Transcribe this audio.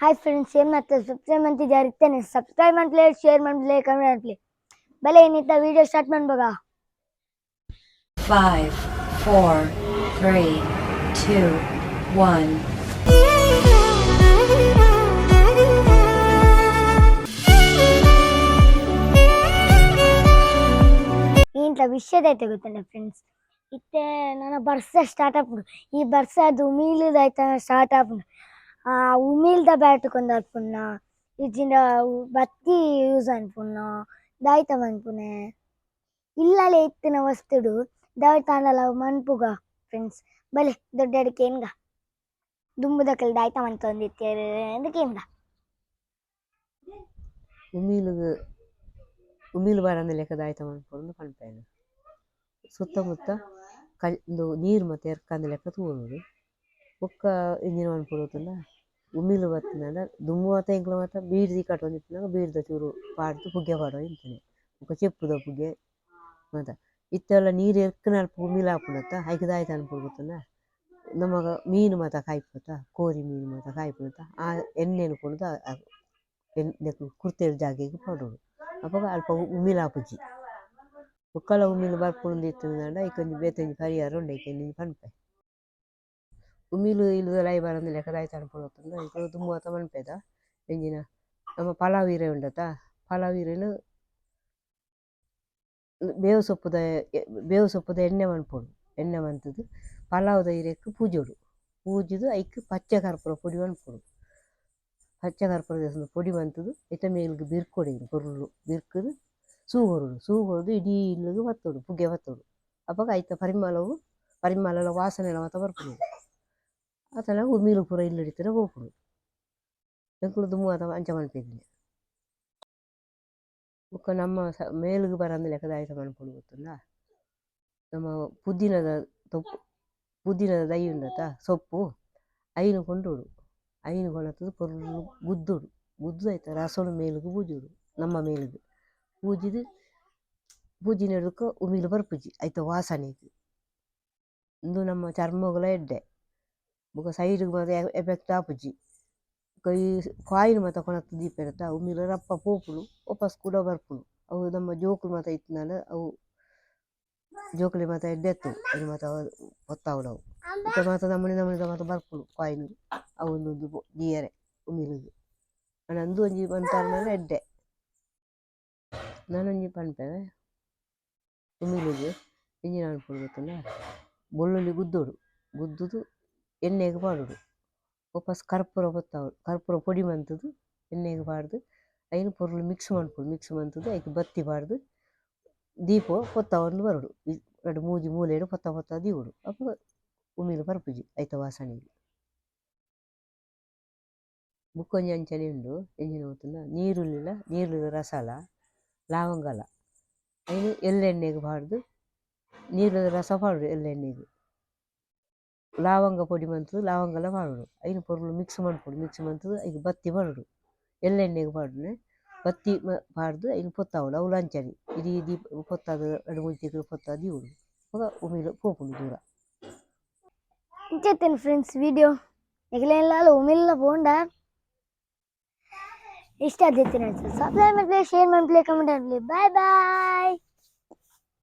Hi friends ಏನು ಮತ್ತೆ subscribe ಅಂತಿದ್ದೆ ಇರ್ತೇನೆ ಸಬ್ಸ್ಕ್ರೈಬ್ ಮಾಡ್ಲೇ ಶೇರ್ ಮಾಡ್ಲೇ ಕಮೆಂಟ್ ಮಾಡ್ಲಿ ಬಲೆ ಏನಿತ್ತ video start ಮಾಡ್ಬೋಗ Five, four, three, two, one. ಇಂಥ ವಿಷಯದೈತೆ ಗೊತ್ತಲ್ಲ ಫ್ರೆಂಡ್ಸ್ ಇತ್ತೆ ನನ್ನ ಬರ್ಸ ಸ್ಟಾರ್ಟ್ ಆಪುಂಡು ಈ ಬರ್ಸ ಅದು ಉಮೀಲ್ದಾಯ್ತ ಸ್ಟಾರ್ಟ್ ಆಪುಂಡು ಆ ಉಮೀಲ್ದ ಬ್ಯಾಟ್ ಕೊಂದು ಅನ್ಪುಣ್ಣ ಇಜ್ಜಿಂದ ಉ- ಬತ್ತಿ ಯೂಸ್ ಅನ್ಪುಣ್ಣ ದಾಯ್ತ ಮನ್ಪುನೆ ಇಲ್ಲಲೆ ಇತ್ತಿನ ವಸ್ತುಡು ದಾಯ್ತ ಅಂಡಲ ಮನ್ಪುಗ ಫ್ರೆಂಡ್ಸ್ ಬಲೆ ದೊಡ್ಡ ಅಡಿಕೆ ಏನ್ಗ ದುಂಬುದಕ್ಕಲ್ಲಿ ದಾಯ್ತ ಮನ್ತೊಂದಿತ್ತೇರು ಅದಕ್ಕೆ ಏನ್ಗ ಉಮೀಲುಗು ಉಮೀಲು ಬರಂದ ಲೆಕ್ಕದ ಆಯ್ತ ಮನ್ಪೊಂದು ಪನ್ಪೇನು ಸುತ್ತಮುತ್ತ ಕಲ್ ಒಂದು ನೀರು ಮತ್ತೆ ಎರ್ಕಂದ ಲೆಕ್ಕ ತೂರುದು ಬೊಕ್ಕ ಇಂಜಿನ ಮನ್ಪೊಡುತ್ತಲ್ಲ ಉಮೀಲು ದುಂಬು ಮಾತ ಎಂಕ್ಲ ಮಾತ ಬೀಡ್ದಿ ಕಟ್ಟೊಂದಿತ್ತಿನಾಗ ಬೀಡ್ದ ಚೂರು ಪಾಡ್ದು ಪುಗ್ಗೆ ಪಾಡೋ ಇಂತನೆ. ಬೊಕ ಚೆಪ್ಪುದ ಪುಗ್ಗೆ. ಮಾತ ಇತ್ತೆಲ್ಲ ನೀರು ಎರ್ಕನ ಅಲ್ಪ ಉಮೀಲು ಹಾಪುನತ್ತ ಐಕದ ಆಯ್ತ ಅನ್ಪೊಡುತ್ತಲ್ಲ ನಮಗ ಮೀನು ಮಾತ ಕಾಯ್ಪುತ್ತ ಕೋರಿ ಮೀನು ಮಾತ ಕಾಯ್ಪುನತ್ತ ಆ ಎಣ್ಣೆನು ಕೊಡುದು ಎಣ್ಣೆ ಕುರ್ತೆಲ್ ಜಾಗೆಗ್ ಪಡೋಡು ಅಪಗ ಅಲ್ಪ ಉಮಿಲ್ ಆಪುಜಿ ಬೊಕ್ಕಲ ಉಮಿಲ್ ಬರ್ಪುಂಡು ಇತ್ತುಂಡ ಬೇತೆ ಒಂಜಿ ಪರಿಹಾರ ಉಂಡು ಐಕೊಂಜಿ ಪನ್ಪೆ ಉಮಿಲು ಇಲ್ದ ಲೈ ಬರಂದ ಲೆಕ್ಕ ದಾಯ್ತ ಅನ್ಪೊಡುತ್ತಂಡ ಐಕೊಂಡು ದುಮ್ಮುವತ ಮನ್ಪೆದ ಎಂಜಿನ ನಮ್ಮ ಪಲಾವೀರೆ ಉಂಡತ ಪಲಾವೀರೆನು ಬೇವು ಸೊಪ್ಪುದ ಎ- ಬೇವು ಸೊಪ್ಪುದ ಎಣ್ಣೆ ಮನ್ಪೊಡು ಎಣ್ಣೆ ಮಂತುದು ಪಲಾವ್ದ ಇರೆಕ್ ಪೂಜೋಡು ಪೂಜುದು ಐಕ್ ಪಚ್ಚೆ ಕರ್ಪೂರ ಪೊಡಿ ಮನ್ಪೊಡು ಪಚ್ಚೆ ಕರ್ಪೂರ ದೇಸದ ಪೊಡಿ ಮಂತುದು ಇತ್ತ ಮೇಲ್ಗ್ ಬಿರ್ಕೊಡಿದು ಕೊರ್ಲು ಬಿರ್ಕುದು ಸೂ ಹೊರುಡು ಸೂ ಹೊರದು ಇಡೀ ಇಲ್ಲಿಗೆ ಬತ್ತೋಡು ಪುಗ್ಗೆ ಬತ್ತೋಡು ಅವಾಗ ಐತ ಪರಿಮಳವು ಆತನ ಉಮೀಲು ಪೂರ ಇಲ್ಲಿಡಿತರ ಹೋಗ್ಪುಡು ಎಂಕುಲು ದುಮ್ಮು ಆತ ಅಂಚ ಮನ್ಪೆದ್ದೆ ಬೊಕ್ಕ ನಮ್ಮ ಸ ಮೇಲುಗು ಬರಂದ ಲೆಕ್ಕದ ಆಯ್ತ ಮನ್ಪುಡು ಗೊತ್ತುಂಡ? ನಮ್ಮ ಪುದೀನದ ತೊಪ್ಪು ಪುದೀನದ ದೈ ಉಂಡತ ಸೊಪ್ಪು, ಐನು ಕೊಂಡೋಡು. ಐನು ಕೊಣತದು ಪೊರ್ಲು ಗುದ್ದೋಡು. ಗುದ್ದು ಆಯ್ತ ರಸೋಡು ಮೇಲುಗು ಪೂಜೋಡು, ನಮ್ಮ ಮೇಲುಗು. ಪೂಜಿದು ಪೂಜಿನಡ್ಕ ಉಮಿಲು ಬರ್ಪುಜಿ ಐತ ವಾಸನೆಗ್. ಇಂದು ನಮ್ಮ ಚರ್ಮಗುಲ ಎಡ್ಡೆ. ಬೊಕ ಸೈಡ್ ಮಾತ ಎಫೆಕ್ಟ್ ಆಪುಜಿ ಕೈ ಕಾಯಿನ್ ಮಾತ ಕೊಣತ್ತು ಅವು ಉಮಿಲು ರಪ್ಪ ಪೋಪುಂಡು ವಾಪಸ್ ಕೂಡ ಬರ್ಪುಂಡು ಅವು ನಮ್ಮ ಜೋಕುಲು ಮಾತ ಇತ್ತಿನಾಂಡ ಅವು ಜೋಕುಲಿ ಮಾತ ಎಡ್ಡೆತ್ತು ಅದು ಮಾತ ಹೊತ್ತಾವುಡು ಅವು ಇತ್ತ ಮಾತ ನಮ್ಮನೆ ನಮ್ಮನೆ ಮಾತ ಬರ್ಪುಂಡು ಕಾಯಿನ್ ಅವು ಒಂದೊಂದು ಜಿಯರೆ ಉಮಿಲಿಗೆ ನಂದು ಒಂಜಿ ಮಂತಾರ್ನಲ ಎಡ್ಡೆ ನಾನೊಂಜಿ ಪನ್ಪೆವೆ ಉಮಿಲಿಗೆ ಇಂಜಿನ ಅನ್ಪುಡು ಗೊತ್ತುಂಡ ಬೆಳ್ಳುಳ್ಳಿ ಗುದ್ದೋಡು ಗುದ್ದುದು ಎಣ್ಣೆಗೆ ಪಾಡೋಡು ವಾಪಸ್ ಕರ್ಪೂರ ಬತ್ತಾವಡು ಕರ್ಪೂರ ಪೊಡಿ ಮಂತುದು ಎಣ್ಣೆಗೆ ಪಾಡ್ದು ಐನು ಪೊರ್ಲು ಮಿಕ್ಸ್ ಮನ್ಪುಡು ಮಿಕ್ಸ್ ಮಂತುದು ಐಕ್ ಬತ್ತಿ ಪಾಡ್ದು ದೀಪ ಪೊತ್ತವನ್ನು ಬರುಡು ಎರಡು ಮೂಜಿ ಮೂಲೆಡು ಪೊತ್ತ ಪೊತ್ತ ದೀವುಡು ಅಪ್ಪ ಉಮಿಲು ಪರ್ಪುಜಿ ಐತ ವಾಸನೆಗೆ. ಬುಕ್ಕೊಂಜಿ ಅಂಚನೆ ಉಂಡು, ಎಂಜಿನ ಗೊತ್ತುಂಡ ನೀರುಳ್ಳಿಲ, ನೀರುಳ್ಳಿದ ರಸಾಲ, ಲವಂಗಲ. ಐನು ಎಳ್ಳೆಣ್ಣೆಗೆ ಪಾಡ್ದು ನೀರುಳ್ಳಿದ ರಸ ಪಾಡುಡು ಎಳ್ಳೆಣ್ಣೆಗೆ. ಲವಂಗ ಪೊಡಿ ಮಂತುದು ಲವಂಗಲ ಪಾಡುಡು ಐನು ಪೊರ್ಲು ಮಿಕ್ಸ್ ಮನ್ಪುಡು ಮಿಕ್ಸ್ ಮಂತುದು ಐಕ್ ಬತ್ತಿ ಪಾಡುಡು ಎಳ್ಳೆಣ್ಣೆಗೆ ಪಾಡುನೆ ಬತ್ತಿ ಮ- ಪಾಡ್ದು ಐನು ಪೊತ್ತಾವುಡು ಅವು ಲಂಚನೆ ಇಡೀ ದೀಪ ಪೊತ್ತಾದ ಎರಡು ಮೂಜಿ ತಿಕ್ಕಲು ಪೊತ್ತ ದೀವುಡು ಅವಾಗ ಉಮಿಲು ಪೋಪುಂಡು ದೂರ ಇಂಚೆತ್ತೇನೆ ಫ್ರೆಂಡ್ಸ್ ವಿಡಿಯೋ ಎಗಲೆಲ್ಲ ಉಮಿಲ್ಲ ಪೋಂಡ ಇಷ್ಟ ಆದೈತೆ ಸಬ್ಸ್ಕ್ರೈಬ್ ಮಾಡ್ಲಿ ಶೇರ್ ಮಾಡ್ಲಿ ಕಮೆಂಟ್ ಮಾಡ್ಲಿ ಬಾಯ್ ಬಾಯ್